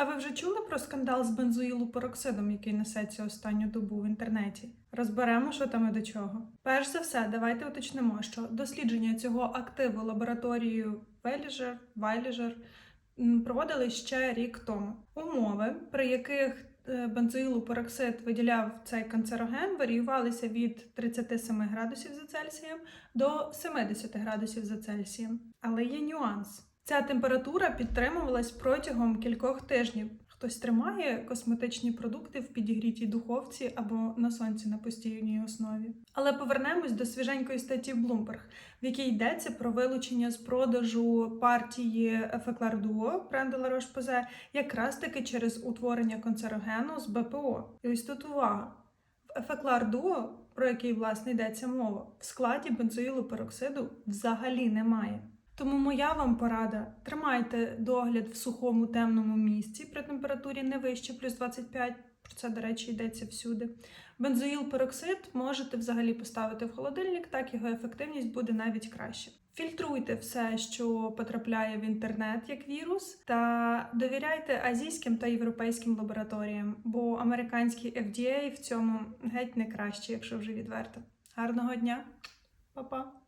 А ви вже чули про скандал з бензоїлопероксидом, який несеться останню добу в інтернеті? Розберемо, що там і до чого. Перш за все, давайте уточнимо, що дослідження цього активу лабораторією Веліжер, Вайліжер проводили ще рік тому. Умови, при яких е, бензоїлопероксид виділяв цей канцероген, варіювалися від 37 градусів за Цельсієм до 70 градусів за Цельсієм. Але є нюанс. Ця температура підтримувалась протягом кількох тижнів. Хтось тримає косметичні продукти в підігрітій духовці або на сонці на постійній основі. Але повернемось до свіженької статті Bloomberg, в якій йдеться про вилучення з продажу партії Ефеклар Дуо бренду La якраз таки через утворення канцерогену з БПО. І ось тут увага. В Ефеклар Дуо, про який власне йдеться мова, в складі бензоїлопероксиду взагалі немає. Тому моя вам порада: тримайте догляд в сухому темному місці при температурі не вище плюс 25, про це, до речі, йдеться всюди. Бензоїл пероксид можете взагалі поставити в холодильник, так його ефективність буде навіть краще. Фільтруйте все, що потрапляє в інтернет як вірус, та довіряйте азійським та європейським лабораторіям, бо американський FDA в цьому геть не краще, якщо вже відверто. Гарного дня, Па-па!